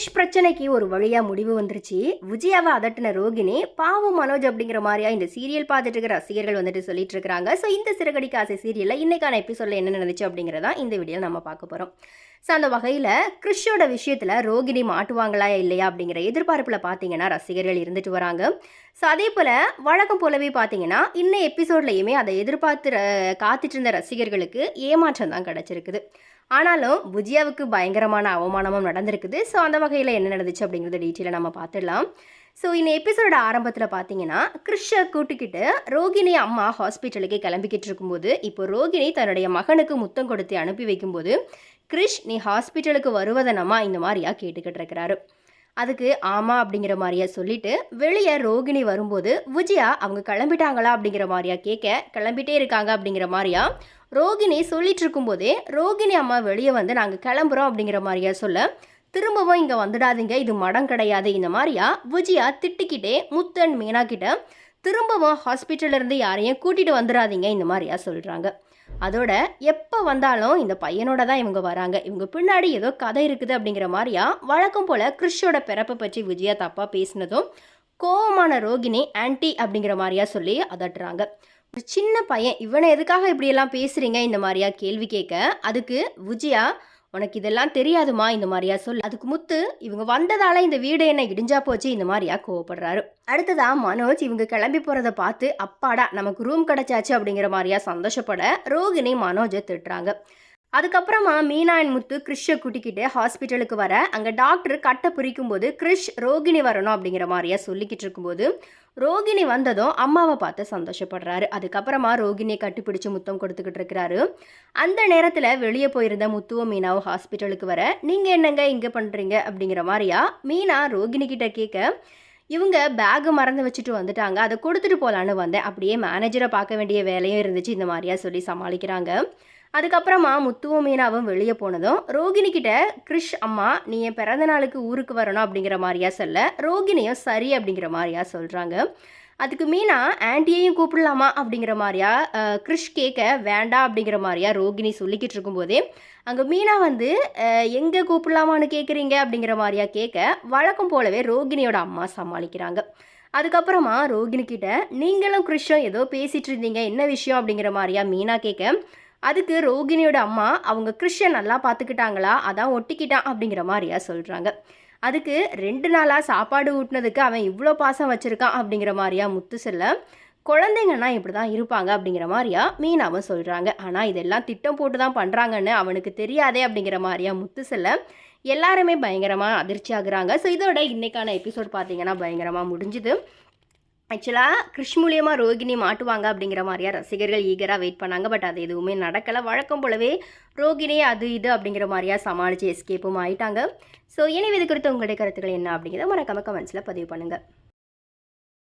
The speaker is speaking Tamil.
கிறிஷ் பிரச்சனைக்கு ஒரு வழியாக முடிவு வந்துருச்சு. விஜயாவை அதட்டின ரோகிணி பாவம் மனோஜ் அப்படிங்கிற மாதிரியா இந்த சீரியல் பார்த்துட்டு இருக்கிற ரசிகர்கள் வந்துட்டு சொல்லிட்டு இருக்காங்க ஸோ இந்த சிறகடிக்க ஆசை சீரியலில் இன்னைக்கான எபிசோடில் என்ன நடந்துச்சு அப்படிங்கிறதா இந்த வீடியோவில் நம்ம பார்க்க போகிறோம் ஸோ அந்த வகையில் கிறிஷோட விஷயத்தில் ரோகிணி மாட்டுவாங்களா இல்லையா அப்படிங்கிற எதிர்பார்ப்பில் பார்த்தீங்கன்னா ரசிகர்கள் இருந்துட்டு வராங்க. ஸோ அதே போல் வழக்கம் போலவே பார்த்தீங்கன்னா இன்னும் எபிசோட்லையுமே அதை எதிர்பார்த்து காத்துட்டு இருந்த ரசிகர்களுக்கு ஏமாற்றம் தான் கிடச்சிருக்குது. ஆனாலும் புஜியாவுக்கு பயங்கரமான அவமானமும் நடந்திருக்குது. ஸோ அந்த வகையில் என்ன நடந்துச்சு அப்படிங்கிறத டீட்டெயிலாக நம்ம பார்த்துடலாம் ஸோ இந்த எபிசோட ஆரம்பத்தில் பார்த்தீங்கன்னா கிறிஷை கூட்டிக்கிட்டு ரோகிணி அம்மா ஹாஸ்பிட்டலுக்கு கிளம்பிக்கிட்டு இருக்கும்போது இப்போ ரோகிணி தன்னுடைய மகனுக்கு முத்தம் கொடுத்து அனுப்பி வைக்கும்போது கிறிஷ் நீ ஹாஸ்பிட்டலுக்கு வருவதனமா இந்த மாதிரியா கேட்டுக்கிட்டு இருக்கிறாரு அதுக்கு ஆமா அப்படிங்கிற மாதிரியா சொல்லிட்டு வெளியே ரோகிணி வரும்போது விஜயா அவங்க கிளம்பிட்டாங்களா? அப்படிங்கிற மாதிரியா கேட்க கிளம்பிட்டே இருக்காங்க. அப்படிங்கிற மாதிரியா ரோகிணி சொல்லிட்டு இருக்கும்போதே ரோகிணி அம்மா வெளியே வந்து நாங்கள் கிளம்புறோம். அப்படிங்கிற மாதிரியா சொல்ல திரும்பவும் இங்கே வந்துடாதீங்க. இது மடம் கிடையாது. இந்த மாதிரியா விஜயா திட்டிக்கிட்டே முத்தன் மீனா கிட்ட திரும்பவும் ஹாஸ்பிட்டல்ல இருந்து யாரையும் கூட்டிகிட்டு வந்துடாதீங்க இந்த மாதிரியா சொல்கிறாங்க அதோட எப்போ வந்தாலும் இந்த பையனோட தான் இவங்க வராங்க. இவங்க பின்னாடி ஏதோ கதை இருக்குது அப்படிங்கிற மாதிரியா வழக்கம் போல் கிறிஷோட பிறப்பை பற்றி விஜயா தப்பாக பேசினதும் கோவமான ரோகிணி ஆன்ட்டி அப்படிங்கிற மாதிரியா சொல்லி அதட்டுறாங்க. ஒரு சின்ன பையன் இவனை எதுக்காக இப்படியெல்லாம் பேசுகிறீங்க இந்த மாதிரியா கேள்வி கேட்க அதுக்கு விஜயா உனக்கு இதெல்லாம் தெரியாதுமா இந்த மாதிரியா சொல் அதுக்கு முத்து இவங்க வந்ததால இந்த வீடு என்ன இடிஞ்சா போச்சு இந்த மாதிரியா கோவப்படுறாரு. அடுத்ததா மனோஜ் இவங்க கிளம்பி போறத பார்த்து அப்பாடா நமக்கு ரூம் கிடைச்சாச்சு அப்படிங்கிற மாதிரியா சந்தோஷப்பட ரோகிணி மனோஜை திட்டுறாங்க. அதுக்கப்புறமா மீனா அண்ட் முத்து கிறிஷை கூட்டிக்கிட்டு ஹாஸ்பிட்டலுக்கு வர அங்கே டாக்டர் கட்டை பிரிக்கும் போது கிறிஷ் ரோகிணி வரணும் அப்படிங்கிற மாதிரியா சொல்லிக்கிட்டு இருக்கும்போது ரோகிணி வந்ததும் அம்மாவை பார்த்து சந்தோஷப்படுறாரு. அதுக்கப்புறமா ரோகிணியை கட்டிப்பிடிச்சு முத்தம் கொடுத்துக்கிட்டு இருக்கிறாரு. அந்த நேரத்தில் வெளியே போயிருந்த முத்துவும் மீனாவும் ஹாஸ்பிட்டலுக்கு வர நீங்கள் என்னங்க இங்கே பண்ணுறீங்க அப்படிங்கிற மாதிரியா மீனா ரோகிணி கிட்ட கேட்க இவங்க பேகு மறந்து வச்சுட்டு வந்துட்டாங்க. அதை கொடுத்துட்டு போகலான்னு வந்தேன். அப்படியே மேனேஜரை பார்க்க வேண்டிய வேலையும் இருந்துச்சு. இந்த மாதிரியா சொல்லி சமாளிக்கிறாங்க. அதுக்கப்புறமா முத்துவும் மீனாவும் வெளியே போனதும் ரோகிணி கிட்ட கிறிஷ் அம்மா நீ என் பிறந்த நாளுக்கு ஊருக்கு வரணும் அப்படிங்கிற மாதிரியா சொல்ல ரோகிணியும் சரி அப்படிங்கிற மாதிரியா சொல்கிறாங்க அதுக்கு மீனா ஆண்டியையும் கூப்பிடலாமா? அப்படிங்கிற மாதிரியா கிறிஷ் கேட்க வேண்டாம் அப்படிங்கிற மாதிரியா ரோகிணி சொல்லிக்கிட்டு இருக்கும்போதே அங்கே மீனா வந்து எங்கே கூப்பிடலாமான்னு கேட்குறீங்க அப்படிங்கிற மாதிரியா கேட்க வழக்கம் போலவே ரோகிணியோட அம்மா சமாளிக்கிறாங்க. அதுக்கப்புறமா ரோகிணி கிட்ட நீங்களும் கிறிஷும் ஏதோ பேசிகிட்டு இருந்தீங்க என்ன விஷயம்? அப்படிங்கிற மாதிரியா மீனா கேட்க அதுக்கு ரோகிணியோட அம்மா அவங்க கிறிஷை நல்லா பார்த்துக்கிட்டாங்களா அதான் ஒட்டிக்கிட்டான் அப்படிங்கிற மாதிரியா சொல்கிறாங்க அதுக்கு ரெண்டு நாளாக சாப்பாடு ஊட்டினதுக்கு அவன் இவ்வளோ பாசம் வச்சுருக்கான் அப்படிங்கிற மாதிரியா முத்து செல்ல குழந்தைங்கன்னா இப்படி தான் இருப்பாங்க அப்படிங்கிற மாதிரியா மீனாவும் சொல்கிறாங்க ஆனால் இதெல்லாம் திட்டம் போட்டு தான் பண்ணுறாங்கன்னு அவனுக்கு தெரியாதே அப்படிங்கிற மாதிரியா முத்து செல்ல எல்லாருமே பயங்கரமாக அதிர்ச்சி ஆகுறாங்க ஸோ இதோட இன்றைக்கான எபிசோட் பார்த்தீங்கன்னா பயங்கரமாக முடிஞ்சுது. ஆக்சுவலாக கிருஷ் மூலியமாக ரோகிணி மாட்டுவாங்க அப்படிங்கிற மாதிரியா ரசிகர்கள் ஈகராக வெயிட் பண்ணாங்க. பட் அது எதுவுமே நடக்கலை. வழக்கம் போலவே ரோகிணி அது இது அப்படிங்கிற மாதிரியா சமாளித்து எஸ்கேப்பும் ஆயிட்டாங்க. ஸோ எனவே இது குறித்து உங்களுடைய கருத்துக்கள் என்ன அப்படிங்கிறத மறக்காம கமெண்ட்ஸில் பதிவு பண்ணுங்கள்